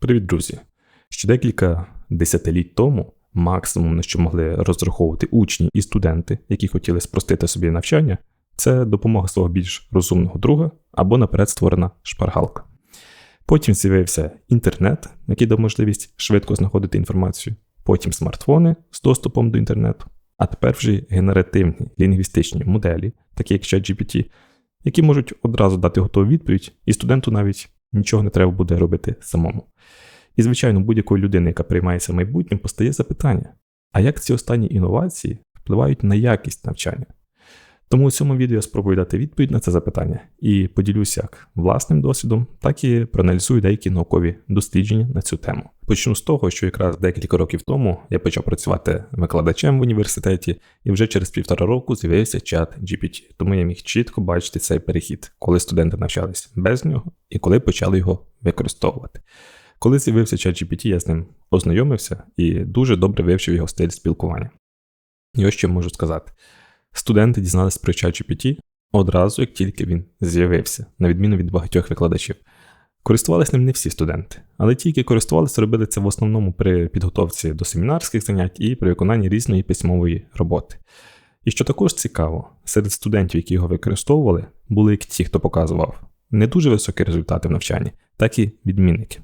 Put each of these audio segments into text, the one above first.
Привіт, друзі! Ще декілька десятиліть тому максимум, на що могли розраховувати учні і студенти, які хотіли спростити собі навчання, це допомога свого більш розумного друга або наперед створена шпаргалка. Потім з'явився інтернет, який дав можливість швидко знаходити інформацію, потім смартфони з доступом до інтернету, а тепер вже генеративні лінгвістичні моделі, такі як ChatGPT, які можуть одразу дати готову відповідь, і студенту навіть нічого не треба буде робити самому. І, звичайно, будь-якої людини, яка приймається майбутнім, постає запитання: а як ці останні інновації впливають на якість навчання? Тому у цьому відео я спробую дати відповідь на це запитання і поділюся як власним досвідом, так і проаналізую деякі наукові дослідження на цю тему. Почну з того, що якраз декілька років тому я почав працювати викладачем в університеті, і вже через півтора року з'явився чат GPT. Тому я міг чітко бачити цей перехід, коли студенти навчались без нього і коли почали його використовувати. Коли з'явився чат GPT, я з ним ознайомився і дуже добре вивчив його стиль спілкування. І ось що можу сказати. Студенти дізналися про ChatGPT одразу, як тільки він з'явився, на відміну від багатьох викладачів. Користувалися ним не всі студенти, але ті, які користувалися, робили це в основному при підготовці до семінарських занять і при виконанні різної письмової роботи. І що також цікаво, серед студентів, які його використовували, були як ті, хто показував не дуже високі результати в навчанні, так і відмінники.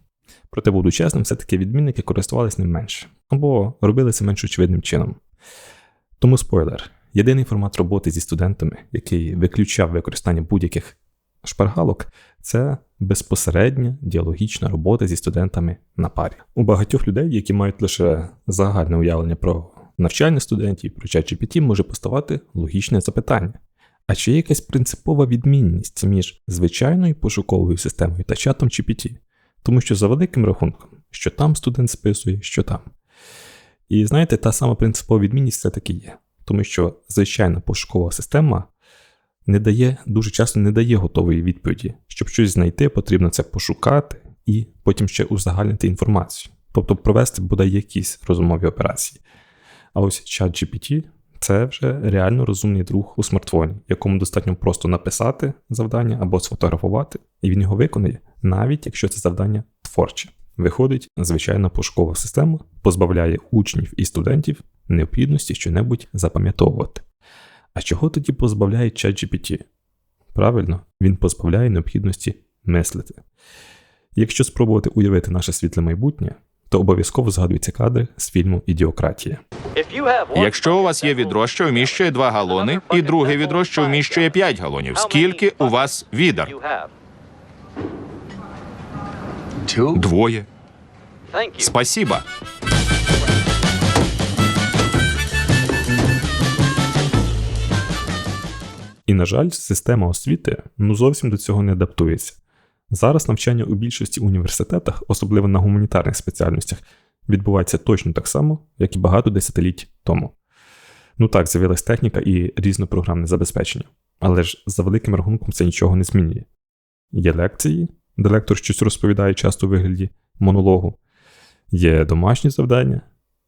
Проте, буду чесним, все-таки відмінники користувалися ним менше, або робили це менш очевидним чином. Тому спойлер. Єдиний формат роботи зі студентами, який виключав використання будь-яких шпаргалок, це безпосередня діалогічна робота зі студентами на парі. У багатьох людей, які мають лише загальне уявлення про навчання студентів, про ChatGPT, може поставати логічне запитання. А чи є якась принципова відмінність між звичайною пошуковою системою та чатом GPT? Тому що за великим рахунком, що там студент списує, що там. І знаєте, та сама принципова відмінність все-таки є тому що звичайна пошукова система не дає, дуже часто не дає готової відповіді. Щоб щось знайти, потрібно це пошукати і потім ще узагальнити інформацію, тобто провести бодай якісь розумові операції. А ось чат GPT це вже реально розумний друг у смартфоні, якому достатньо просто написати завдання або сфотографувати, і він його виконає, навіть якщо це завдання творче. Виходить, звичайна пошукова система позбавляє учнів і студентів необхідності щонебудь запам'ятовувати. А чого тоді позбавляє ChatGPT? Правильно, він позбавляє необхідності мислити. Якщо спробувати уявити наше світле майбутнє, то обов'язково згадуються кадри з фільму Ідіократія. Якщо у вас є відро, що вміщує 2 галони, і друге відро, що вміщує 5 галонів, скільки у вас відер? Двоє. Спасіба. І, на жаль, система освіти ну зовсім до цього не адаптується. Зараз навчання у більшості університетах, особливо на гуманітарних спеціальностях, відбувається точно так само, як і багато десятиліть тому. Ну так, з'явилась техніка і різнопрограмне забезпечення, але ж за великим рахунком це нічого не змінює. Є лекції, де лектор щось розповідає часто у вигляді монологу, є домашні завдання,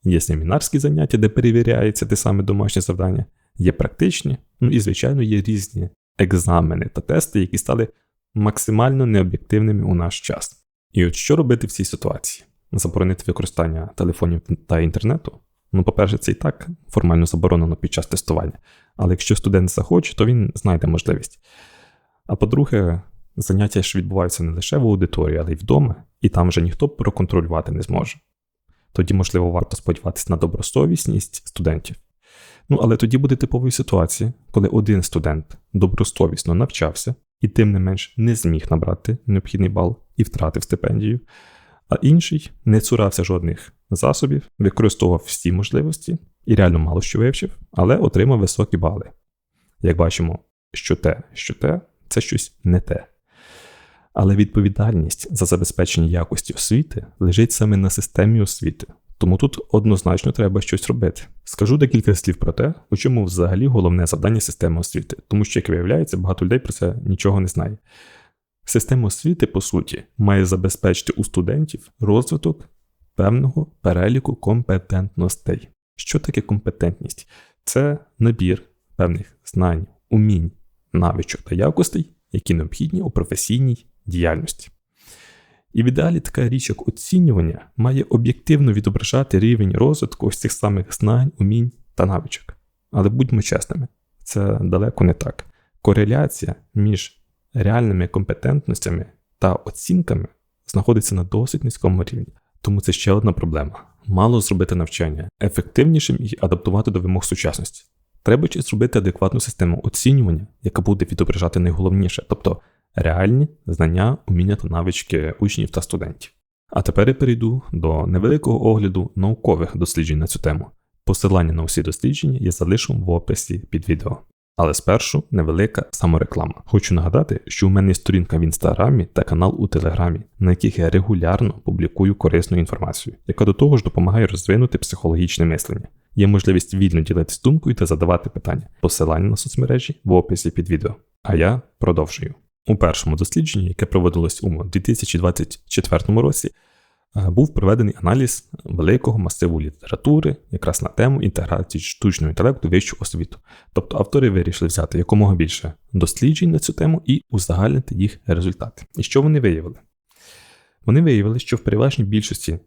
є семінарські заняття, де перевіряється те саме домашнє завдання, є практичні, ну і, звичайно, є різні екзамени та тести, які стали максимально необ'єктивними у наш час. І от що робити в цій ситуації? Заборонити використання телефонів та інтернету? Ну, по-перше, це і так формально заборонено під час тестування, але якщо студент захоче, то він знайде можливість. А по-друге, заняття ж відбуваються не лише в аудиторії, але й вдома, і там вже ніхто проконтролювати не зможе. Тоді, можливо, варто сподіватися на добросовісність студентів. Ну, але тоді буде типовою ситуація, коли один студент добросовісно навчався і тим не менш не зміг набрати необхідний бал і втратив стипендію, а інший не цурався жодних засобів, використовував всі можливості і реально мало що вивчив, але отримав високі бали. Як бачимо, що те, що те, це щось не те. Але відповідальність за забезпечення якості освіти лежить саме на системі освіти, тому тут однозначно треба щось робити. Скажу декілька слів про те, у чому взагалі головне завдання системи освіти, тому що, як виявляється, багато людей про це нічого не знає. Система освіти, по суті, має забезпечити у студентів розвиток певного переліку компетентностей. Що таке компетентність? Це набір певних знань, умінь, навичок та якостей, які необхідні у професійній діяльності. І в ідеалі така річ, як оцінювання, має об'єктивно відображати рівень розвитку ось цих самих знань, умінь та навичок. Але будьмо чесними, це далеко не так. Кореляція між реальними компетентностями та оцінками знаходиться на досить низькому рівні. Тому це ще одна проблема. Мало зробити навчання ефективнішим і адаптувати до вимог сучасності. Треба чи зробити адекватну систему оцінювання, яка буде відображати найголовніше, тобто реальні знання, уміння та навички учнів та студентів. А тепер я перейду до невеликого огляду наукових досліджень на цю тему. Посилання на усі дослідження я залишу в описі під відео. Але спершу невелика самореклама. Хочу нагадати, що у мене є сторінка в інстаграмі та канал у Телеграмі, на яких я регулярно публікую корисну інформацію, яка до того ж допомагає розвинути психологічне мислення. Є можливість вільно ділитися думкою та задавати питання. Посилання на соцмережі в описі під відео. А я продовжую. У першому дослідженні, яке проводилось у 2024 році, е, був проведений аналіз великого масиву літератури якраз на тему інтеграції штучного інтелекту в вищу освіту. Тобто автори вирішили взяти якомога більше досліджень на цю тему і узагальнити їх результати. І що вони виявили? Вони виявили, що в переважній більшості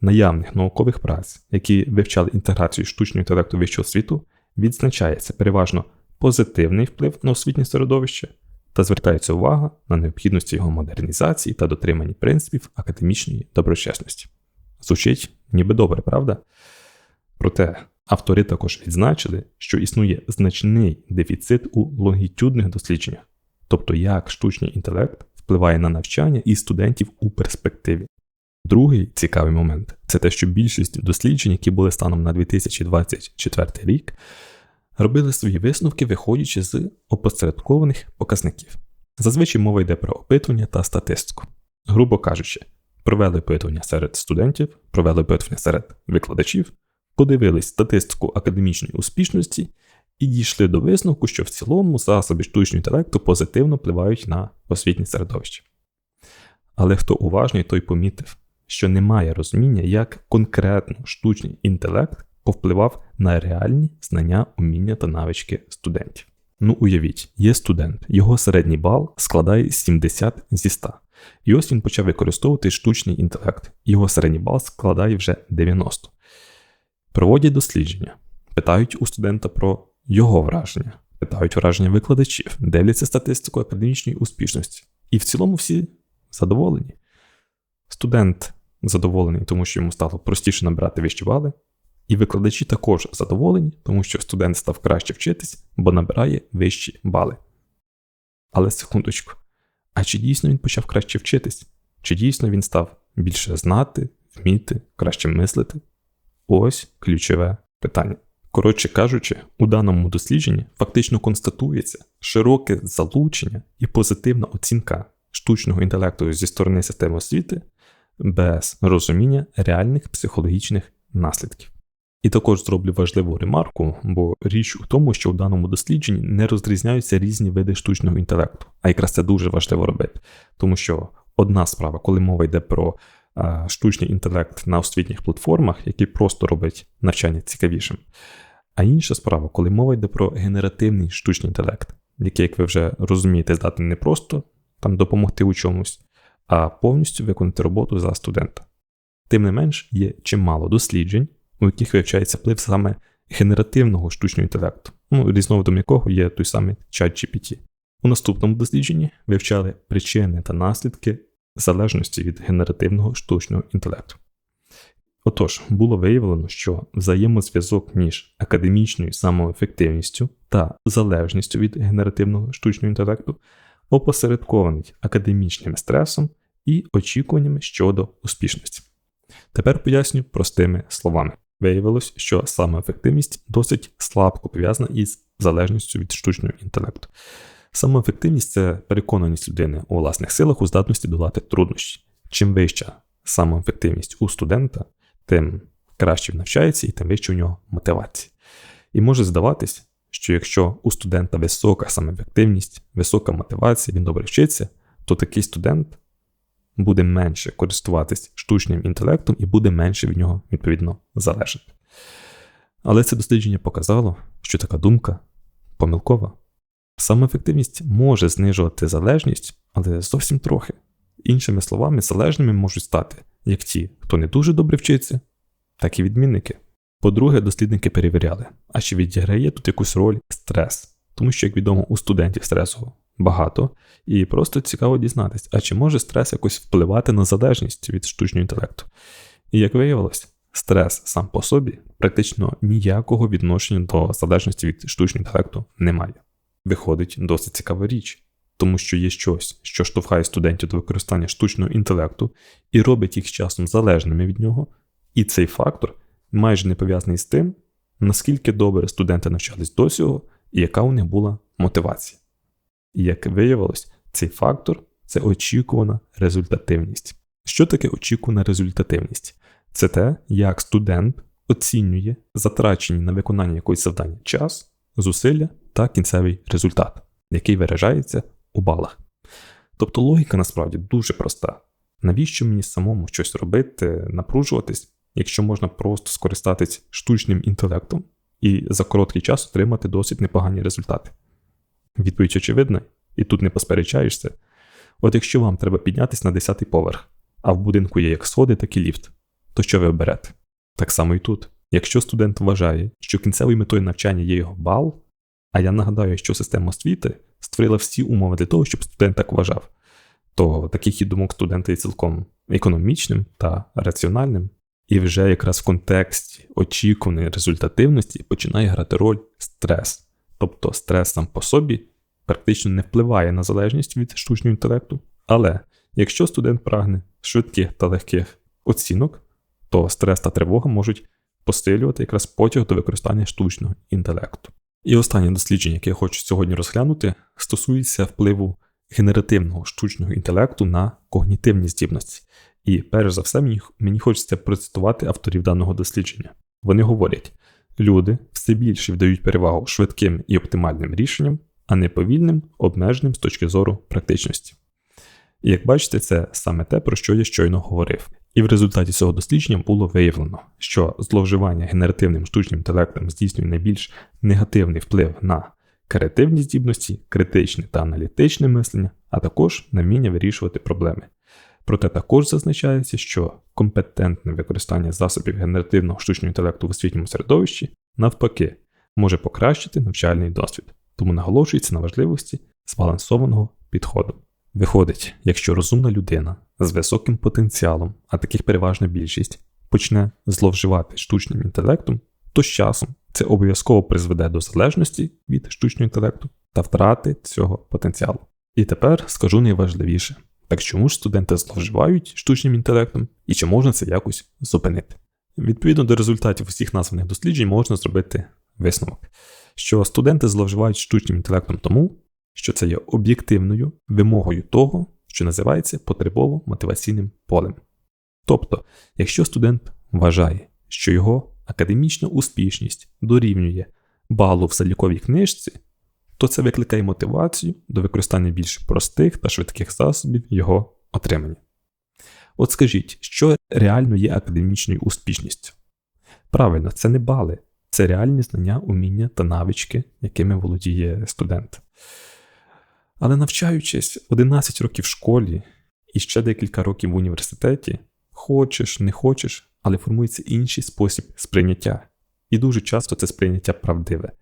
наявних наукових праць, які вивчали інтеграцію штучного інтелекту в вищу освіту, відзначається переважно позитивний вплив на освітнє середовище та звертається увага на необхідності його модернізації та дотримання принципів академічної доброчесності. Звучить ніби добре, правда? Проте автори також відзначили, що існує значний дефіцит у лонгітюдних дослідженнях, тобто як штучний інтелект впливає на навчання і студентів у перспективі. Другий цікавий момент це те, що більшість досліджень, які були станом на 2024 рік, робили свої висновки, виходячи з опосередкованих показників. Зазвичай мова йде про опитування та статистику. Грубо кажучи, провели опитування серед студентів, провели опитування серед викладачів, подивились статистику академічної успішності і дійшли до висновку, що в цілому засоби штучного інтелекту позитивно впливають на освітнє середовище. Але хто уважний, той помітив, що немає розуміння, як конкретно штучний інтелект повпливав на реальні знання, уміння та навички студентів. Ну, уявіть, є студент, його середній бал складає 70 зі 100. І ось він почав використовувати штучний інтелект, його середній бал складає вже 90. Проводять дослідження, питають у студента про його враження, питають враження викладачів, дивляться статистику академічної успішності. І в цілому всі задоволені. Студент задоволений, тому що йому стало простіше набирати вищі бали, і викладачі також задоволені, тому що студент став краще вчитись, бо набирає вищі бали. Але секундочку, а чи дійсно він почав краще вчитись? Чи дійсно він став більше знати, вміти, краще мислити? Ось ключове питання. Коротше кажучи, у даному дослідженні фактично констатується широке залучення і позитивна оцінка штучного інтелекту зі сторони системи освіти без розуміння реальних психологічних наслідків. І також зроблю важливу ремарку, бо річ у тому, що в даному дослідженні не розрізняються різні види штучного інтелекту, а якраз це дуже важливо робити. Тому що одна справа, коли мова йде про а, штучний інтелект на освітніх платформах, який просто робить навчання цікавішим. А інша справа, коли мова йде про генеративний штучний інтелект, який, як ви вже розумієте, здатний не просто там допомогти у чомусь, а повністю виконати роботу за студента. Тим не менш, є чимало досліджень, у яких вивчається вплив саме генеративного штучного інтелекту, ну, різновидом якого є той самий чат GPT. У наступному дослідженні вивчали причини та наслідки залежності від генеративного штучного інтелекту. Отож, було виявлено, що взаємозв'язок між академічною самоефективністю та залежністю від генеративного штучного інтелекту опосередкований академічним стресом і очікуваннями щодо успішності. Тепер поясню простими словами. Виявилось, що самоефективність досить слабко пов'язана із залежністю від штучного інтелекту. Самоефективність це переконаність людини у власних силах у здатності долати труднощі. Чим вища самоефективність у студента, тим краще він навчається і тим вища у нього мотивація. І може здаватись, що якщо у студента висока самоефективність, висока мотивація, він добре вчиться, то такий студент буде менше користуватись штучним інтелектом і буде менше від нього, відповідно, залежати. Але це дослідження показало, що така думка помилкова. Самоефективність може знижувати залежність, але зовсім трохи. Іншими словами, залежними можуть стати як ті, хто не дуже добре вчиться, так і відмінники. По-друге, дослідники перевіряли, а чи відіграє тут якусь роль стрес, тому що, як відомо, у студентів стресу багато, і просто цікаво дізнатись, а чи може стрес якось впливати на залежність від штучного інтелекту. І як виявилось, стрес сам по собі практично ніякого відношення до залежності від штучного інтелекту не має. Виходить досить цікава річ, тому що є щось, що штовхає студентів до використання штучного інтелекту і робить їх з часом залежними від нього, і цей фактор майже не пов'язаний з тим, наскільки добре студенти навчались до цього і яка у них була мотивація. І як виявилось, цей фактор це очікувана результативність. Що таке очікувана результативність? Це те, як студент оцінює затрачені на виконання якогось завдання час, зусилля та кінцевий результат, який виражається у балах. Тобто логіка насправді дуже проста. Навіщо мені самому щось робити, напружуватись, якщо можна просто скористатись штучним інтелектом і за короткий час отримати досить непогані результати? Відповідь очевидна, і тут не посперечаєшся. От якщо вам треба піднятися на 10-й поверх, а в будинку є як сходи, так і ліфт, то що ви оберете? Так само і тут. Якщо студент вважає, що кінцевою метою навчання є його бал, а я нагадаю, що система освіти створила всі умови для того, щоб студент так вважав, то такий хід думок студента є цілком економічним та раціональним, і вже якраз в контексті очікуваної результативності починає грати роль стрес. Тобто стрес сам по собі практично не впливає на залежність від штучного інтелекту, але якщо студент прагне швидких та легких оцінок, то стрес та тривога можуть посилювати якраз потяг до використання штучного інтелекту. І останнє дослідження, яке я хочу сьогодні розглянути, стосується впливу генеративного штучного інтелекту на когнітивні здібності. І перш за все, мені, мені хочеться процитувати авторів даного дослідження. Вони говорять: люди все більше вдають перевагу швидким і оптимальним рішенням, а не повільним, обмеженим з точки зору практичності. І як бачите, це саме те, про що я щойно говорив. І в результаті цього дослідження було виявлено, що зловживання генеративним штучним інтелектом здійснює найбільш негативний вплив на креативні здібності, критичне та аналітичне мислення, а також на вміння вирішувати проблеми. Проте також зазначається, що компетентне використання засобів генеративного штучного інтелекту в освітньому середовищі, навпаки, може покращити навчальний досвід, тому наголошується на важливості збалансованого підходу. Виходить, якщо розумна людина з високим потенціалом, а таких переважна більшість, почне зловживати штучним інтелектом, то з часом це обов'язково призведе до залежності від штучного інтелекту та втрати цього потенціалу. І тепер скажу найважливіше: так чому ж студенти зловживають штучним інтелектом і чи можна це якось зупинити? Відповідно до результатів усіх названих досліджень можна зробити висновок, що студенти зловживають штучним інтелектом тому, що це є об'єктивною вимогою того, що називається потребово-мотиваційним полем. Тобто, якщо студент вважає, що його академічна успішність дорівнює балу в заліковій книжці, то це викликає мотивацію до використання більш простих та швидких засобів його отримання. От скажіть, що реально є академічною успішністю? Правильно, це не бали, це реальні знання, уміння та навички, якими володіє студент. Але навчаючись 11 років в школі і ще декілька років в університеті, хочеш, не хочеш, але формується інший спосіб сприйняття. І дуже часто це сприйняття правдиве.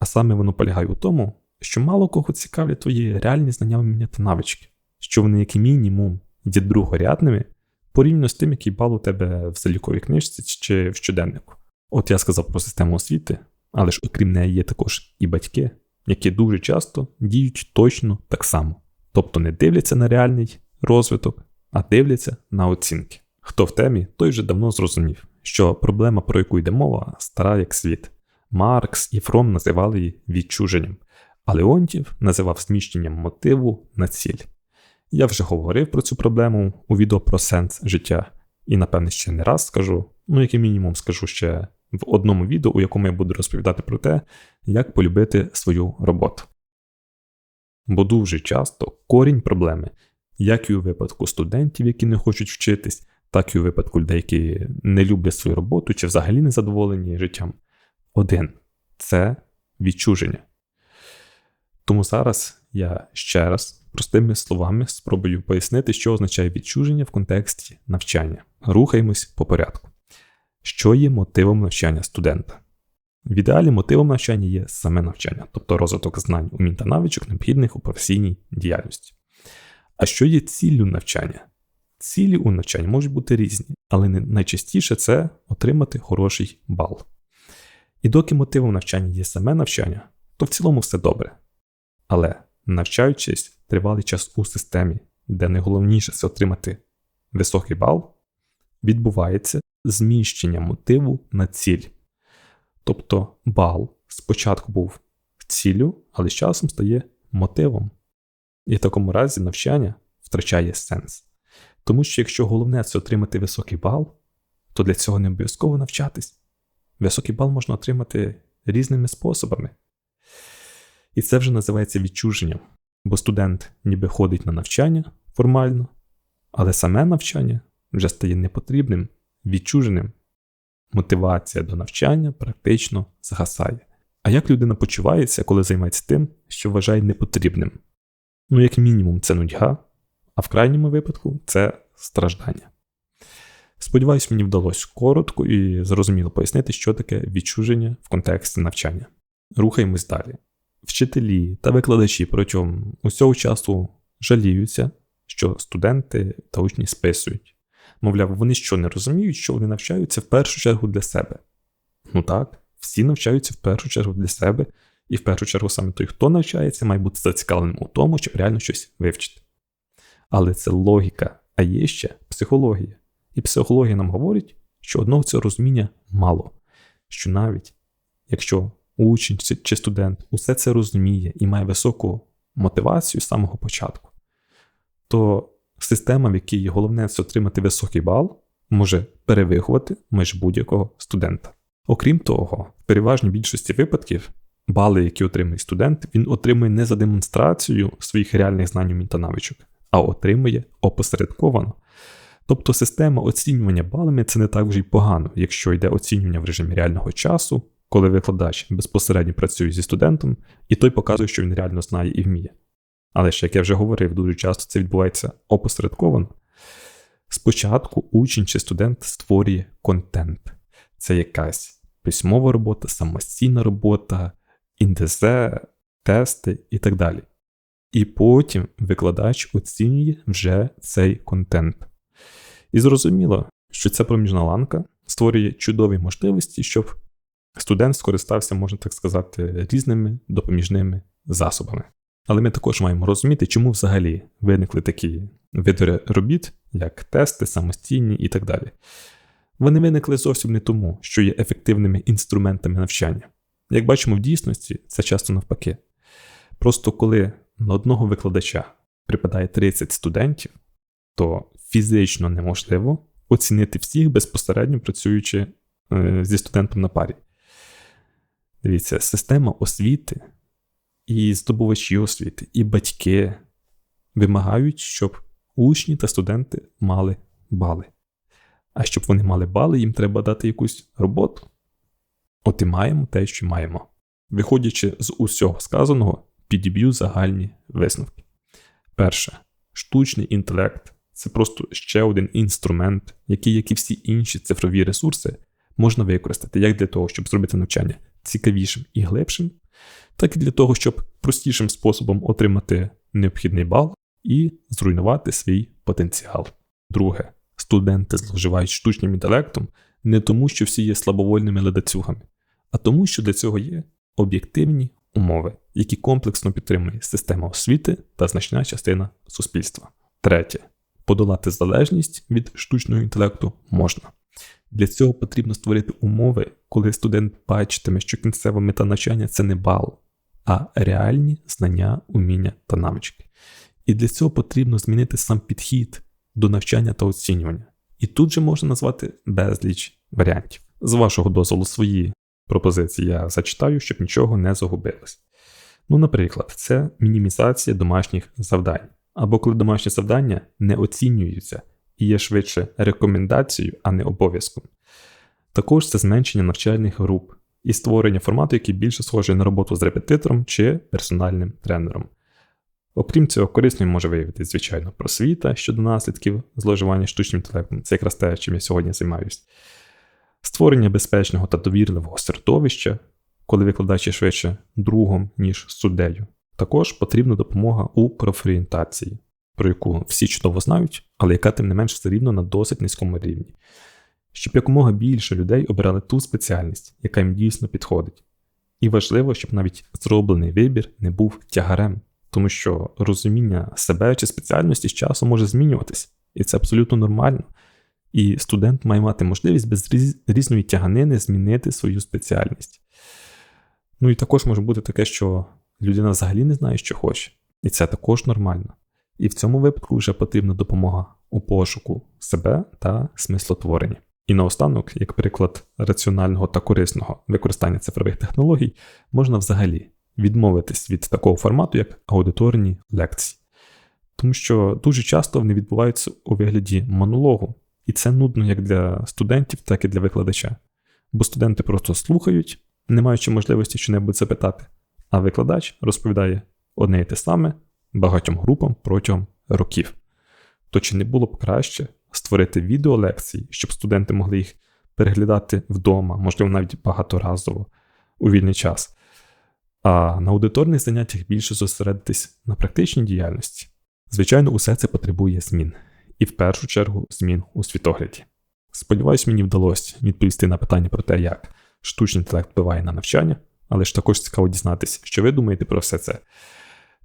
А саме воно полягає у тому, що мало кого цікавлять твої реальні знання вміння та навички, що вони, як мінімум, є другорядними порівняно з тим, який бал у тебе в заліковій книжці чи в щоденнику. От я сказав про систему освіти, але ж окрім неї є також і батьки, які дуже часто діють точно так само, тобто не дивляться на реальний розвиток, а дивляться на оцінки. Хто в темі, той вже давно зрозумів, що проблема, про яку йде мова, стара як світ. Маркс і Фром називали її відчуженням, а Леонтів називав зміщенням мотиву на ціль. Я вже говорив про цю проблему у відео про сенс життя, і, напевне, ще не раз скажу, ну, як і мінімум, скажу ще в одному відео, у якому я буду розповідати про те, як полюбити свою роботу. Бо дуже часто корінь проблеми, як і у випадку студентів, які не хочуть вчитись, так і у випадку людей, які не люблять свою роботу чи взагалі не задоволені життям. Один це відчуження. Тому зараз я ще раз простими словами спробую пояснити, що означає відчуження в контексті навчання. Рухаємось по порядку. Що є мотивом навчання студента? В ідеалі мотивом навчання є саме навчання, тобто розвиток знань, умінь та навичок, необхідних у професійній діяльності. А що є ціллю навчання? Цілі у навчанні можуть бути різні, але найчастіше це отримати хороший бал. І доки мотивом навчання є саме навчання, то в цілому все добре. Але навчаючись тривалий час у системі, де найголовніше це отримати високий бал, відбувається зміщення мотиву на ціль. Тобто бал спочатку був ціллю, але з часом стає мотивом. І в такому разі навчання втрачає сенс. Тому що якщо головне це отримати високий бал, то для цього не обов'язково навчатись. Високий бал можна отримати різними способами. І це вже називається відчуженням, бо студент ніби ходить на навчання формально, але саме навчання вже стає непотрібним, відчуженим. Мотивація до навчання практично згасає. А як людина почувається, коли займається тим, що вважає непотрібним? Ну, як мінімум, це нудьга, а в крайньому випадку це страждання. Сподіваюсь, мені вдалося коротко і зрозуміло пояснити, що таке відчуження в контексті навчання. Рухаємось далі. Вчителі та викладачі протягом усього часу жаліються, що студенти та учні списують. Мовляв, вони що не розуміють, що вони навчаються в першу чергу для себе. Ну так, всі навчаються в першу чергу для себе, і в першу чергу саме той, хто навчається, має бути зацікавленим у тому, щоб реально щось вивчити. Але це логіка, а є ще психологія. І психологія нам говорить, що одного цього розуміння мало. Що навіть якщо учень чи- студент усе це розуміє і має високу мотивацію з самого початку, то система, в якій головне це отримати високий бал, може перевиховати майже будь-якого студента. Окрім того, в переважній більшості випадків бали, які отримує студент, він отримує не за демонстрацію своїх реальних знань умінь та навичок, а отримує опосередковано. Тобто система оцінювання балами це не так вже й погано, якщо йде оцінювання в режимі реального часу, коли викладач безпосередньо працює зі студентом, і той показує, що він реально знає і вміє. Але ж, як я вже говорив, дуже часто це відбувається опосередковано. Спочатку учень чи студент створює контент. Це якась письмова робота, самостійна робота, індез, тести і так далі. І потім викладач оцінює вже цей контент. І зрозуміло, що ця проміжна ланка створює чудові можливості, щоб студент скористався, можна так сказати, різними допоміжними засобами. Але ми також маємо розуміти, чому взагалі виникли такі види робіт, як тести, самостійні і так далі. Вони виникли зовсім не тому, що є ефективними інструментами навчання. Як бачимо в дійсності, це часто навпаки. Просто коли на одного викладача припадає 30 студентів, то фізично неможливо оцінити всіх безпосередньо працюючи е, зі студентом на парі. Дивіться, система освіти і здобувачі освіти, і батьки вимагають, щоб учні та студенти мали бали. А щоб вони мали бали, їм треба дати якусь роботу. От і маємо те, що маємо. Виходячи з усього сказаного, підіб'ю загальні висновки. Перше, штучний інтелект це просто ще один інструмент, який, як і всі інші цифрові ресурси, можна використати як для того, щоб зробити навчання цікавішим і глибшим, так і для того, щоб простішим способом отримати необхідний бал і зруйнувати свій потенціал. Друге, студенти зловживають штучним інтелектом не тому, що всі є слабовольними ледацюгами, а тому, що для цього є об'єктивні умови, які комплексно підтримує система освіти та значна частина суспільства. Третє. Подолати залежність від штучного інтелекту можна. Для цього потрібно створити умови, коли студент бачитиме, що кінцева мета навчання це не бал, а реальні знання, уміння та навички. І для цього потрібно змінити сам підхід до навчання та оцінювання. І тут же можна назвати безліч варіантів. З вашого дозволу свої пропозиції я зачитаю, щоб нічого не загубилось. Ну, наприклад, це мінімізація домашніх завдань, або коли домашні завдання не оцінюються і є швидше рекомендацією, а не обов'язком. Також це зменшення навчальних груп і створення формату, який більше схожий на роботу з репетитором чи персональним тренером. Окрім цього, корисною може виявитися, звичайно, просвіта щодо наслідків зловживання штучним інтелектом. Це якраз те, чим я сьогодні займаюся. Створення безпечного та довірливого середовища, коли викладач є швидше другом, ніж суддею. Також потрібна допомога у профорієнтації, про яку всі чудово знають, але яка тим не менш все рівно на досить низькому рівні. Щоб якомога більше людей обирали ту спеціальність, яка їм дійсно підходить. І важливо, щоб навіть зроблений вибір не був тягарем, тому що розуміння себе чи спеціальності з часом може змінюватись, і це абсолютно нормально. І студент має мати можливість без різної тяганини змінити свою спеціальність. Ну і також може бути таке, що людина взагалі не знає, що хоче, і це також нормально. І в цьому випадку вже потрібна допомога у пошуку себе та смислотворення. І наостанок, як приклад раціонального та корисного використання цифрових технологій, можна взагалі відмовитись від такого формату, як аудиторні лекції. Тому що дуже часто вони відбуваються у вигляді монологу, і це нудно як для студентів, так і для викладача. Бо студенти просто слухають, не маючи можливості щось запитати, а викладач розповідає одне і те саме багатьом групам протягом років. То чи не було б краще створити відеолекції, щоб студенти могли їх переглядати вдома, можливо, навіть багаторазово у вільний час, а на аудиторних заняттях більше зосередитись на практичній діяльності? Звичайно, усе це потребує змін, і в першу чергу змін у світогляді. Сподіваюсь, мені вдалося відповісти на питання про те, як штучний інтелект впливає на навчання, але ж також цікаво дізнатися, що ви думаєте про все це.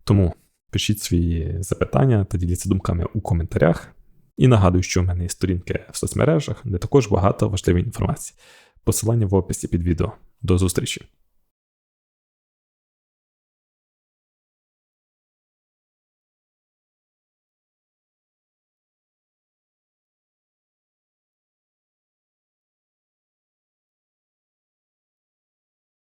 Тому пишіть свої запитання та діліться думками у коментарях. І нагадую, що в мене є сторінки в соцмережах, де також багато важливої інформації. Посилання в описі під відео. До зустрічі!